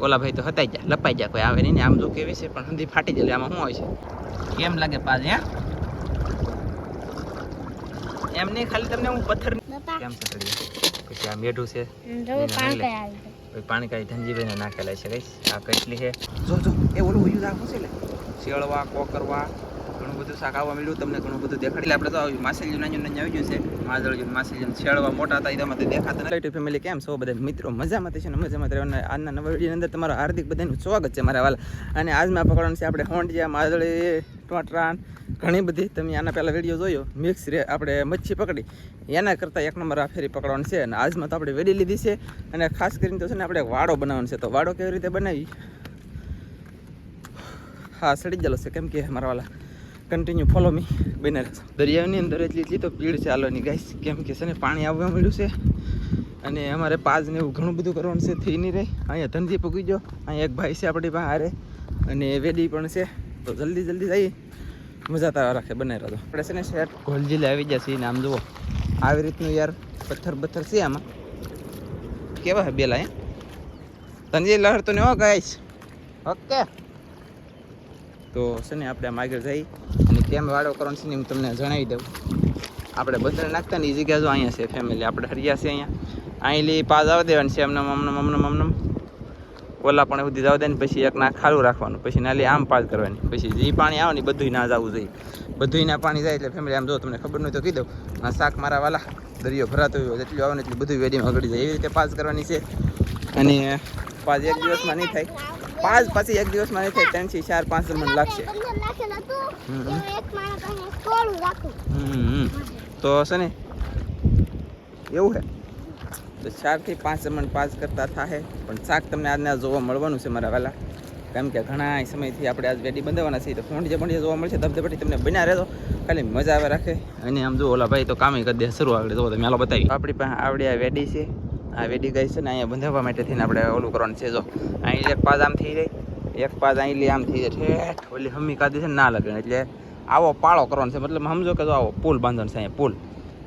ઓલા ભાઈ તો હતાઈ જાય લપાઈ જાય કોઈ આવે નહીં આમ જો કેવી છે પણ હંધી ફાટી જાય આમાં શું હોય છે? કેમ લાગે હે? એમ નહીં ખાલી તમને હું પથ્થર કેમ છે પછી આ મેઢું છે પાણી કાઢી આવી પછી પાણી કાંઈ ધનજીભાઈને નાખેલા છે કઈ આ કેટલી છે? જો જો એ ઓલું વયું રાખવું છે લે. શેળવા કોકરવા બધું શાક આવવા મળ્યું તમને ઘણું બધું દેખાડી આપણે તો માસેલ્યું નાનું નાનું આવી ગયું છે. માદળજું માસેલ્યું શેળવા મોટા હતા, એમાં દેખાતા નથી. યુટ્યુબ ફેમિલી કેમ છો બધા? મિત્રો, મજામાં છે ને? મજામાં રહેવાના. આજના નવા વિડીયોની અંદર તમારું હાર્દિક બધાનું સ્વાગત છે મારા વાલા. અને આજમાં પકડવાનું છે આપણે હોંડિયા, માદળી, ટોટરાન, ઘણી બધી. તમે આના પહેલાં વીડિયો જોયો મિક્સ રે, આપણે મચ્છી પકડી. એના કરતાં એક નંબર આ ફેરી પકડવાનું છે. અને આજમાં તો આપણે વેડી લીધી છે. અને ખાસ કરીને તો છે ને, આપણે વાડો બનાવવાનો છે. તો વાડો કેવી રીતે બનાવી? હા, સડી ગયેલો છે. કેમ કે મારા વાલા? કન્ટિન્યુ ફોલો મી બને દરિયાની અંદર એટલી એટલી તો ભીડ છે હાલવાની ગાઈસ કેમ કે છે ને પાણી આવવા મળ્યું છે અને અમારે પાજ ને એવું ઘણું બધું કરવાનું છે, થઈ નહીં રહે. અહીંયા ધનજી પૂગી ગયો. અહીંયા એક ભાઈ છે આપણી પાસે અને વેડી પણ છે. તો જલ્દી જલ્દી જઈએ. મજા તારા રાખે બને રહ્યો આપણે છે ને શહેર ઘોલજી આવી ગયા છીએ ને આમ જુઓ. આવી રીતનું યાર પથ્થર પથ્થર છે આમાં. કેવા હે બેલા ધનજી, લહર તો ને હો ગાઈશ ઓકે તો છે ને આપણે આમ આગળ જઈ કેમ વાળો કરવાનો છે ને હું તમને જણાવી દઉં. આપણે બદલ નાખતા ને એ જગ્યા જો અહીંયા છે ફેમિલી આપણે હરિયા છે અહીંયા. અહીં લી પાસ આવવા દેવાની છે એમને અમને અમને અમને ઓલા પણ સુધી જવા દે ને પછી એક ના ખાલું રાખવાનું. પછી નાલી આમ પાસ કરવાની. પછી જે પાણી આવે ને બધું ના જવું જોઈએ. બધું ના પાણી જાય એટલે ફેમિલી આમ જો તમને ખબર નહીં તો કહી દઉં આ શાક મારા વાલા દરિયો ભરાતો હોય, જેટલું આવે ને એટલું બધું વેડીમાં ગળી જાય. એવી રીતે પાસ કરવાની છે. અને પાસ એક દિવસમાં નહીં થાય. પાંચ પછી એક દિવસમાં નહીં થાય ત્રણથી ચાર પાંચ મણ લાગશે. તો છે ને? એવું છે તો ચારથી પાંચ મણ પાસ કરતા થાય પણ શાક તમને આજના જોવા મળવાનું છે મારા વહેલા કેમ કે ઘણા સમયથી આપણે આજ વેડી બંધાવવાના છીએ તો ફોંડિયા બંડિયા જોવા મળશે. ધબધબટી તમને બન્યા રહેતો ખાલી મજા આવે રાખે. અને આમ જો ઓલા ભાઈ તો કામે કરી દે શરૂ આગળ જોવો તમે હાલો બતાવી. આપણી પાસે આવડી આ વેડી છે. આ વેડી ગઈ છે ને અહીંયા બંધાવવા માટે થઈને આપણે ઓલું કરવાનું છે, જો. અહીં એક પાસ આમ થઈ જાય, એક પાસ અહીં લે, આમ થઈ જાય. ઠેઠ, ઓલી હમ્મી કાઢી છે ને લગે એટલે આવો પાળો કરવાનો છે. મતલબ સમજો કે જો આવો પુલ બાંધવાનો છે અહીંયા પુલ.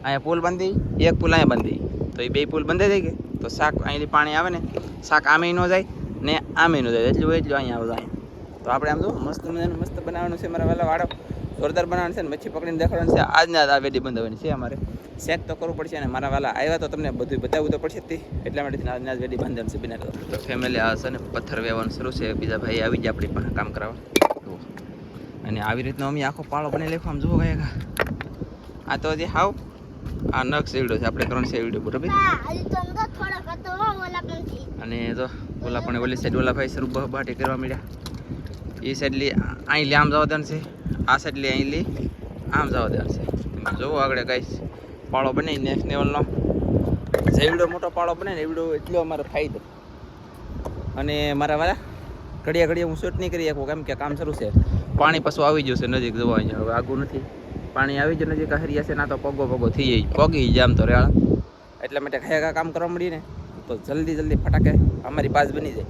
અહીંયા પુલ બાંધી, એક પુલ અહીંયા બાંધી. તો એ બે પુલ બંધાઈ જાય કે? તો શાક અહીંથી પાણી આવે ને, શાક આમે ન જાય ને આમે ન જાય. એટલું એટલું અહીંયા આવે અહીંયા. તો આપણે આમ જો મસ્ત મજાનું મસ્ત બનાવવાનું છે મારા વહેલા વાળો. જોરદાર બનાવવાનું છે ને, મચ્છી પકડીને દેખાડવાનું છે. આજના આ વેડી બંધાવવાની છે અમારે. સેટ તો કરવું પડશે અને મારા વાલા આવ્યા તો તમને બધું બતાવવું તો પડશે જ તે. એટલા માટે આજના જ વેડી બાંધણ છે બિના તો ફેમિલી આ છે ને પથ્થર વેવાનું શરૂ છે. બીજા ભાઈ આવી જાય આપણી પાસે કામ કરાવવા. અને આવી રીતનો અમે આખો પાળો બની લેખો આમ જુઓ ગયા આ તો હજી હાવ આ નખ સેવડો છે. આપણે કરવાનો સેવડો બરોબર અને જો ઓલા પણ ઓલી સાઈડ ઓલા ભાઈ શરૂ બહાટી કરવા મળ્યા એ સાઈડ લી અહીં લે આમ જવા દેવાનું છે. આ સાઈડ લી અહીં લી આમ જવા દેવાનું છે. જોવો આગળ ગાઈસ પાળો બને નેક્સ્ટ લેવલનો જેવડો મોટો પાળો બને ને એવડો એટલો અમારો ફાયદો. અને મારા મારા ઘડિયા ઘડિયા હું શૂટ નહીં કરી શકું, કેમ કે કામ શરૂ છે. પાણી પાછું આવી જશે નજીક જોવા અહીંયા. હવે આગું નથી. પાણી આવી જાય નજીક હરિયા છે, ના તો પગો પગો થઈ જાય. પગી જામ તો રેળા એટલા માટે ખાયા કામ કરવા મળીને તો જલ્દી જલ્દી ફટાકે અમારી પાસ બની જાય.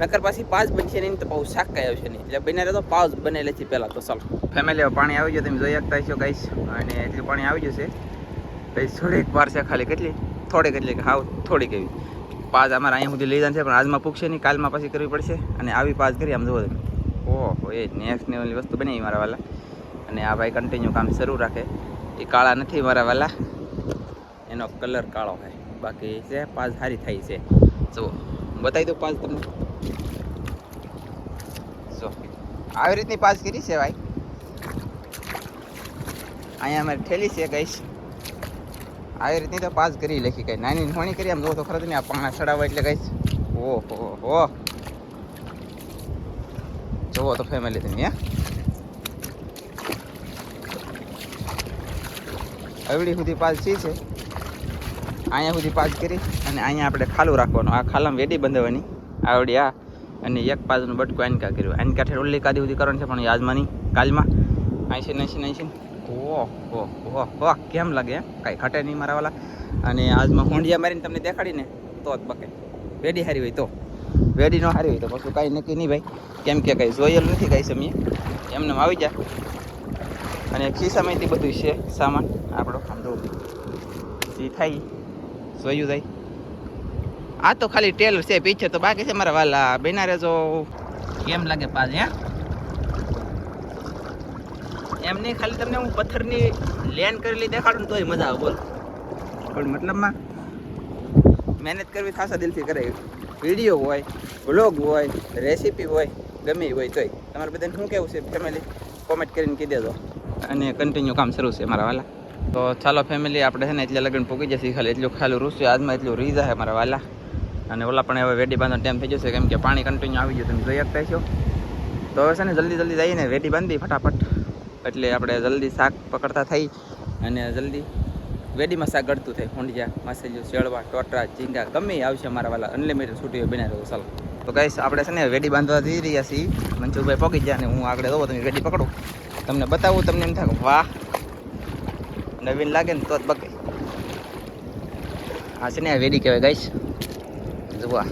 નકર પાછી પાસ બનશે નહીં તો પાછું શાક કાંઈ આવશે નહીં. એટલે બને તો પાસ બનેલી છે પહેલાં તો ચાલો. ફેમિલી પાણી આવી ગયું, તમે જોઈ શકતા છો ગાઈશ અને એટલું પાણી આવી ગયું છે કઈ થોડીક વાર ખાલી, કેટલી? થોડીક એટલી હાવ થોડીક એવી. પાસ અમારે અહીંયા સુધી લઈ જાય છે, પણ આજમાં પૂછશે નહીં, કાલમાં પછી કરવી પડશે. અને આવી પાસ કરી, આમ જોવો તમે. ઓહો, એ નેક્સ્ટ લેવલની વસ્તુ બની મારા વાલા. અને આ ભાઈ કન્ટિન્યુ કામ શરૂ રાખે. એ કાળા નથી મારા વાલા. એનો કલર કાળો હોય બાકી છે, પાસ સારી થાય છે. જુઓ બતાવી દઉં પાસ તમને. જો, આવી રીતની પાસ કરી છે ભાઈ. અહીંયા અમારે ઠેલી છે ગઈશ આવી રીતની તો પાસ કરી લખી કઈ. નાની નોણી કરી આમ જો તો ખરા તમે આ પાણા ચડાવવા એટલે કઈ. ઓહો, હો. જોવો તો ફેમિલી તમે, હે. અવડી સુધી પાસ છે છે. અહીંયા સુધી પાસ કરી અને અહીંયા આપણે ખાલું રાખવાનું. આ ખાલામાં વેડી બંધાવવાની આવડી આ અને એક પાસનું બટકું આનકા કર્યું. આનકા ઠેર ઓલી કાદી સુધી કરવાનું છે, પણ યાદમાં નહીં કાલમાં. આઈસી નાઈસી નાઈસી ઓહ ઓહ ઓહ કેમ લાગે એમ? કાંઈ ઘટે નહીં મારા વાલા. અને આજમાં હોંડિયા મારીને તમને દેખાડીને તો જ પકે વેડી હારી હોય તો. વેડી ન હારી હોય તો પછી કાંઈ નક્કી નહીં ભાઈ. કેમ કે કાંઈ જોયેલું નથી કાંઈ સમય એમને આવી જાય અને ખિસ્સામાંથી બધું છે, સામાન, આપણો, આમ જો. જે થાય, જોયું જાય. આ તો ખાલી ટેલ છે, પીછે તો બાકી છે મારા વાલા. બેના રેજો કેમ લાગે પાજ હે? એમ નહીં ખાલી તમને હું પથ્થરની લેન કરેલી દેખાડું તોય મજા આવે બોલ. પણ મતલબમાં મહેનત કરવી ખાસા દિલથી કરે. વીડિયો હોય વ્લોગ હોય રેસીપી હોય ગમે હોય તોય. તમારે બધાને શું કેવું છે ફેમિલી કોમેન્ટ કરીને કહી દેજો. અને કન્ટિન્યુ કામ શરૂ છે મારા વાલા. તો ચાલો ફેમિલી આપણે છે ને એટલે લગ્ન પૂકી જશે ખાલી એટલું ખાલી રૂસ્યું આજમાં એટલું રીઝા છે મારા વાલા. અને ઓલા પણ હવે વેડી બાંધવાનો ટાઈમ થઈ જશે કેમ કે પાણી કન્ટિન્યુ આવી ગયું તમે જોઈ શકતા છો તો હવે છે ને જલ્દી જલ્દી જઈને વેડી બાંધી ફટાફટ. એટલે આપણે જલ્દી શાક પકડતા થઈ અને જલ્દી વેડીમાં શાક ગળતું થાય હોંડિયા માસેલિયું શેળવા ટોટરા, ઝીંગા, ગમે આવશે મારા વાલા અનલિમિટેડ છૂટી બનાવી રહ્યો ચાલો. તો કહીશ આપણે છે ને વેડી બાંધવા જઈ રહ્યા છીએ. મનસુખભાઈ પગી જાય ને હું આગળ જોવો તમે વેડી પકડો. તમને બતાવું, તમને એમ થાય વાહ, નવીન લાગે ને તો જ બકે. આ છે ને આ વેડી કહેવાય ગાઈશ જુઓ આ.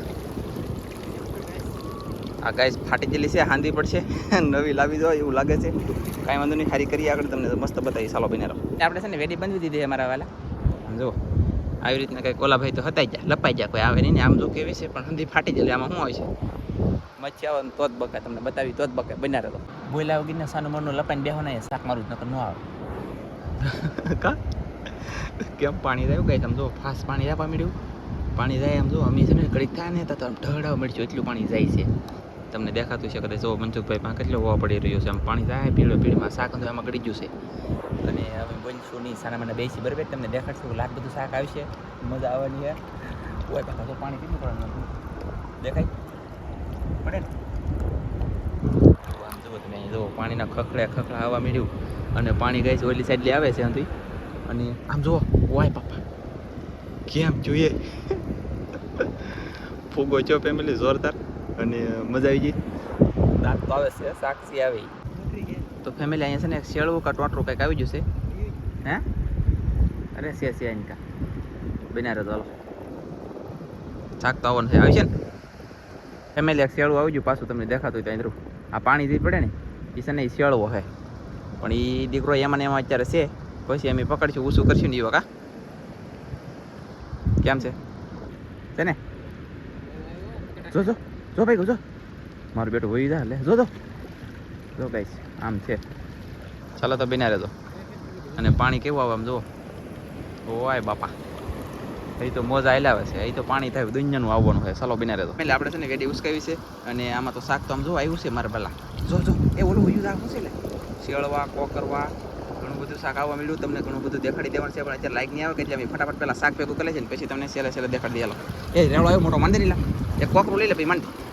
ગાઈસ ફાટી ગયેલી છે, હાંધી પડશે. નવી લાવી દો, એવું લાગે છે. કાંઈ વાંધો નહીં સારી કરી આગળ તમને મસ્ત બતાવી સાલો બને રહો આપણે છે ને વેડી બંધી દીધી અમારા વાલા. જો આવી રીતના કંઈક ઓલા ભાઈ તો હતાઈ જાય લપાઈ જાય કોઈ આવે નહીં ને આમ જો કેવી છે પણ હંધી ફાટી જાય આમાં શું હોય છે? મચ્છી આવે તો જ બકાય તમને બતાવી તો જ બકાય બન્યા રહો બોલ્યા વગીને સાનું મરનું લપાઈને બેહો ને શાક મારું જ નકર ન આવે. કા? કેમ પાણી રહ્યું ગઈ સમજો જો ફાસ્ટ પાણી આપવા મળ્યું પાણી જાય આમ જો અમે છે ને ઘડીક થાય ને તો ઢળાવ મળ્યું એટલું પાણી જાય છે. તમને દેખાતું છે કદાચ. જો મનસુખભાઈ પાસે કેટલો હોવા પડી રહ્યો છે? આમ પાણી જાય, પીળો પીળમાં શાક હતું એમાં ગળી ગયું છે. અને હવે બનશું નહીં સાના મને બેસી બરાબર તમને દેખાડશે લાખ બધું શાક આવશે મજા આવવાની છે. ઓય પાછા તો પાણી પીવું પડે દેખાય? પડે ને? આમ જુઓ તમે જુઓ પાણીના ખખડે ખખડા આવવા મળ્યું અને પાણી ગઈ છે, ઓલી સાઈડ આવે છે અહીંથી. અને આમ જુઓ વાય પાપા કેમ જોઈએ? ફૂગો છો ફેમિલી જોરદાર. અને મજા આવી ગઈ? દાંત તો આવે છે, સાક્ષી આવી. તો ફેમિલી અહીંયા છે ને શેળવું કા ટોટરું કંઈક આવી જશે હે? અરે છે છે અહીં કા બના રહો ચાલો શાક તો આવવાનું છે. આવી છે ને? ફેમિલી એક શેળવું આવી ગયું, પાછું તમને દેખાતું હોય તો અહીં આ પાણી જે પડે ને એ છે ને એ શેળવો છે. પણ એ દીકરો એમાં ને એમાં અત્યારે છે. પછી અમે પકડશું ઓછું કરશું ને એ કા કેમ છે? ને? જો જો ભાઈ જો મારું બેટું હોઈ જાય લે. જો જો. જો ગાઈસ આમ છે. ચાલો તો બિના રહેજો. અને પાણી કેવું આવે આમ જો ઓય બાપા. એ તો મોજા આવે છે. એ તો પાણી થાય દુનિયાનું આવવાનું છે ચાલો બિના રહેજો. એટલે આપણે છે ને વેડી ઉસકાવી છે અને આમાં તો શાક તો આમ જો આવ્યું છે મારા પહેલાં જો જો. એ ઓલું હોયું રાખવું છે એટલે શેળવા કોકરવા ઘણું બધું શાક આવવા મળ્યું તમને ઘણું બધું દેખાડી દેવાનું છે પણ અત્યારે લાઈક નહીં આવે કે એટલે અમે ફટાફટ પહેલાં શાક ભેગું કરે છે ને પછી તમને સેલે સેલે દેખાડી દેલો એ રેવડો આવ્યો મોટો માંડી લીલા એ કોકરું લઈ લે ભાઈ માંડી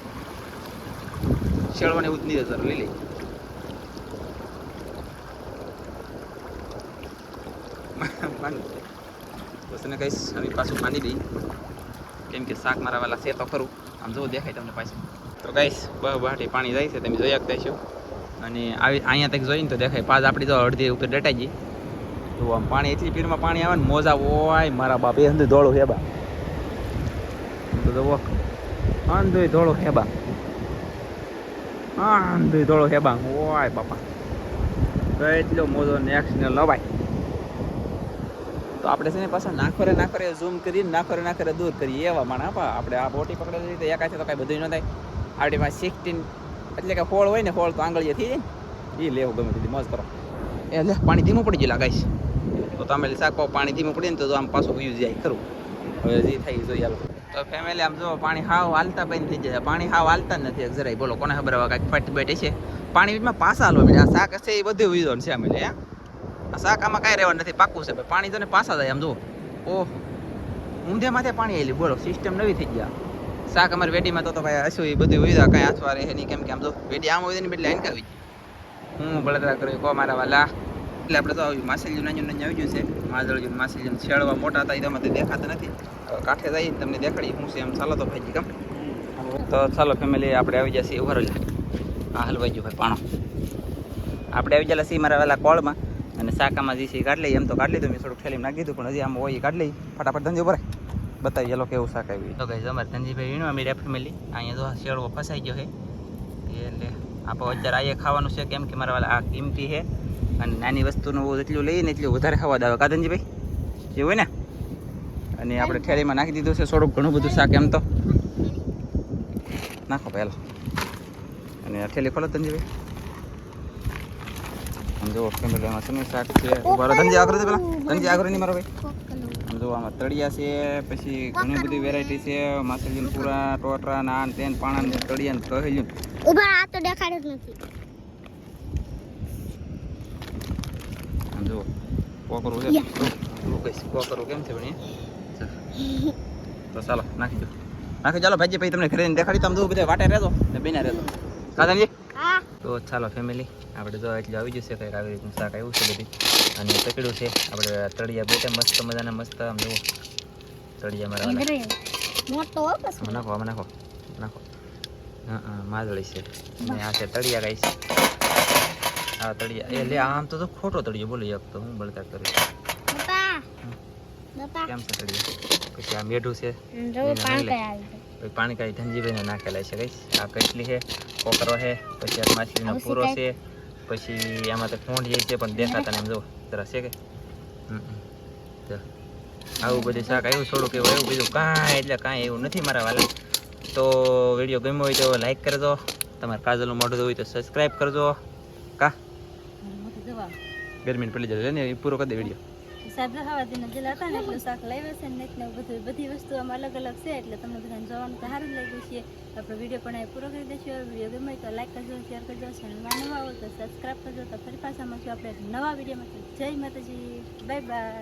લઈ લઈ બસ એને કહીશ, હવે પાછું માની દઈ કેમ કે શાક મારા વાલા છે તો ખરું. આમ જોવું દેખાય તમને પાછું. તો કહીશ બહ બહાટી પાણી જાય છે, તમે જોઈ શકતા છો અને આવી અહીંયા તક જોઈને તો દેખાય, પાછ આપણી તો અડધી ઉપર ડટાઈ ગઈ. તો આમ પાણી, એટલી પીરમાં પાણી આવે ને મોજા ઓય, મારા બાપ એ અંદર દોડો હેબા તો જુઓ. અંધોય દોડો હેબા અંધોય દોડો હેબા ઓય બાપા. તો એટલો મોજો નેક્સ્ટ ને લવાય તો આપણે છે ને પાછા નાખોરે નાખોરે ઝૂમ કરીને નાખોરે નાખોરે દૂર કરીએ. એવા માણા પા આપણે આ બોટી પકડેલી તો એકાશે તો કાંઈ બધું ન થાય. આપણી પાસે સિક્સટીન એટલે કે હોળ હોય ને હોળ તો આંગળીએ થઈ જાય એ લેવું ગમે તેથી મોજ કરો. એ લે, પાણી ધીમું પડી ગયું લાગાઈશ તો તમે શાક પાણી ધીમું પડીને તો આમ પાછું યુઝ જાય ખરું. હવે જે થાય જોઈએ તો ફેમિલી આમ જો પાણી હાવ હાલતા બંધ થઈ જાય પાણી હાવ હાલતા જ નથી જરાય. બોલો, કોને ખબર હવે કાંઈક ફટ બેઠે છે? પાણીમાં પાસા હાલવા મળે આ શાક છે એ બધું વીધો છે અમે હે આ શાક આમાં કાંઈ રહેવાનું નથી પાકું છે ભાઈ. પાણી તો ને પાસા જાય આમ જો ઓહ ઊંધે માથે પાણી આવેલી બોલો સિસ્ટમ નવી થઈ ગયા. શાક અમારી વેડીમાં તો ભાઈ હશું, એ બધું વિધા કાંઈ હાથવા રહે નહીં, કેમ કે આમ જો વેડી આમ હોય ને બદલે આઈને કાવી હું બળતરા કર્યું, કો મારા વાલા. એટલે આપણે તો આવ્યું માસેલ નાનું નાનું આવી ગયું છે. માદળજું જેમ શેળવા મોટા હતા એ તમે દેખાતા નથી. કાંઠે જઈ તમને દેખાડી હું છે એમ ચાલો તો ભાઈ કેમ? તો ચાલો ફેમિલી આપણે આવી જશે ઊભા આ હલવાઈ ગયું ભાઈ, પાણો. આપણે આવી ગયેલા છીએ મારા વહેલા કોળમાં, અને શાકામાં જે છે એ કાઢ લઈએ. એમ તો કાઢી લીધું, મેં થોડુંક થેલીમાં નાખી દીધું, પણ હજી આમ હોય કાઢ લઈ ફટાફટ ધંધો ભરાય. બતાવી ચાલો કેવું શાક આવ્યું તો કઈ અમારે ધનજીભાઈ વીણો અમે ફેમિલી અહીંયા તો શેળવો ફસાઈ ગયો છે. એટલે આપણે અત્યારે આયે ખાવાનું છે, કેમ કે મારા વાલા આ કિંમતી છે. અને નાની વસ્તુનું જેટલું લઈએ ને એટલું વધારે ખાવા દાવે. કાદનજીભાઈ એવું હોય ને? અને આપણે ઠેલીમાં નાખી દીધું છે થોડુંક ઘણું બધું શાક એમ તો. નાખો પહેલો. અને આ ઠેલી ખોલો આમ જુઓ શેનું શાક છે? ધનજી આગળ પેલા. ધનજી આગળ નહીં મારો ભાઈ. આમ જુઓ આમાં તળિયા છે પછી ઘણી બધી વેરાયટી છે. માછલીનું પૂરા ટોટરા નાન તેન પાણા તળિયા કહેલું ઊભા આ તો દેખાડે જ નથી. આમ જુઓ કોકરું છે. કઈશ કોકરું કેમ છે ભણી તો ચાલો નાખી દો. નાખી ચાલો ભાઈજી ભાઈ તમને ખરીદીને દેખાડી તમે જુઓ બધા વાટે રહેજો ને બેના રહેજો. કાદાજી હા. તો ચાલો ફેમિલી આપણે જો એટલે આવી જશે કંઈક આવી રીતનું શાક આવ્યું છે બધી. અને પકડ્યું છે. આપણે તળિયા બેટે મસ્ત મજાના મસ્ત આમ જુઓ તળિયા મારા. મોટો નાખો આમાં નાખો નાખો. હા હા માદળી છે. અને આ છે તળિયા ગાય છે. આ તળિયા. એ લે આમ તો ખોટો તળિયો. બોલી એક તો હું બળતા કરી કેમ છે તળિયો? પછી આ મેઢું છે. પાણ. કઈ કાઢી ધનજીભાઈને નાખેલા છે કઈ આ કટલી છે કોકરો છે પછી આ માછલીનો પૂરો છે પછી આમાં તો જે છે પણ દેખાતા એમ જો જરા છે કે. આવું બધું શાક આવ્યું થોડુંક એવું એવું બીજું કાંઈ એટલે કાંઈ એવું નથી મારા વાલા. તો વીડિયો ગમ્યો હોય તો લાઈક કરજો. તમારે કાજલનું મોઢું હોય તો સબસ્ક્રાઈબ કરજો. કા? બે મિનિટ પડી જશે ને પૂરો કરી દે વીડિયો સાહેબ રહાવાદીના જેલા હતા ને એટલું શાક લાવ્યા છે ને એટલે બધું બધી વસ્તુ આમ અલગ અલગ છે એટલે તમને બધાને જોવાનું તો સારું લાગ્યું છે. આપણો વીડિયો પણ અહીં પૂરો કરી દઈશું. વીડિયો ગમે તો લાઈક કરજો શેર કરજો ચેનલમાં નવા આવો તો સબસ્ક્રાઈબ કરજો તો ફરી પાછા મળશું આપણે નવા વિડીયોમાં જય માતાજી. Bye bye